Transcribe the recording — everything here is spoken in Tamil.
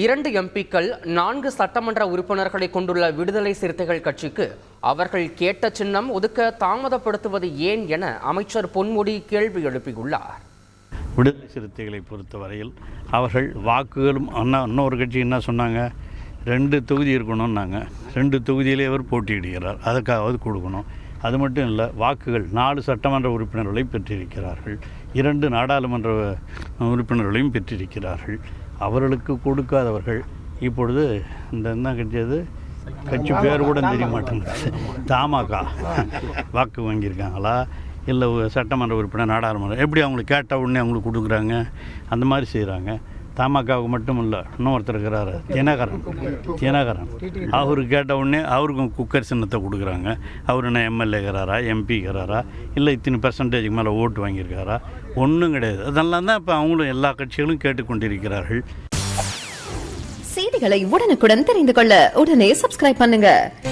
இரண்டு எம்பிக்கள் நான்கு சட்டமன்ற உறுப்பினர்களை கொண்டுள்ள விடுதலை சிறுத்தைகள் கட்சிக்கு அவர்கள் கேட்ட சின்னம் ஒதுக்க தாமதப்படுத்துவது ஏன் என அமைச்சர் பொன்முடி கேள்வி எழுப்பியுள்ளார். விடுதலை சிறுத்தைகளை பொறுத்தவரையில் அவர்கள் வாக்குகளும் அண்ணா இன்னொரு கட்சி என்ன சொன்னாங்க? ரெண்டு தொகுதி இருக்கணும்னாங்க. ரெண்டு தொகுதியிலே அவர் போட்டியிடுகிறார். அதுக்காவது கொடுக்கணும். அது மட்டும் இல்லை வாக்குகள் நாலு சட்டமன்ற உறுப்பினர்களை பெற்றிருக்கிறார்கள். இரண்டு நாடாளுமன்ற உறுப்பினர்களையும் பெற்றிருக்கிறார்கள். அவர்களுக்கு கொடுக்காதவர்கள் இப்பொழுது இந்த என்ன கிடைச்சது கட்சி பேர் கூட தெரிய மாட்டேங்குது. தாமாக்கா வாக்கு வாங்கியிருக்காங்களா? இல்லை சட்டமன்ற உறுப்பினர் நாடாளுமன்றம் எப்படி அவங்களுக்கு கேட்ட உடனே அவங்களுக்கு கொடுக்குறாங்க? அந்த மாதிரி செய்கிறாங்க. தமாகாவுக்கு மட்டும் இல்லை இன்னொருத்தர் இருக்கிறாரு. தினகரன். தினகரன். அவர் கேட்ட உடனே அவருக்கும் குக்கர் சின்னத்தை கொடுக்குறாங்க. அவர் என்ன எம்எல்ஏங்கிறாரா எம்பிங்கிறாரா இல்லை இத்தனை பர்சன்டேஜுக்கு மேலே ஓட்டு வாங்கியிருக்காரா? ஒன்றும் கிடையாது. அதெல்லாம் தான் இப்போ அவங்களும் எல்லா கட்சிகளும் கேட்டுக்கொண்டிருக்கிறார்கள். செய்திகளை உடனுக்குடன் தெரிந்து கொள்ள உடனே சப்ஸ்கிரைப் பண்ணுங்கள்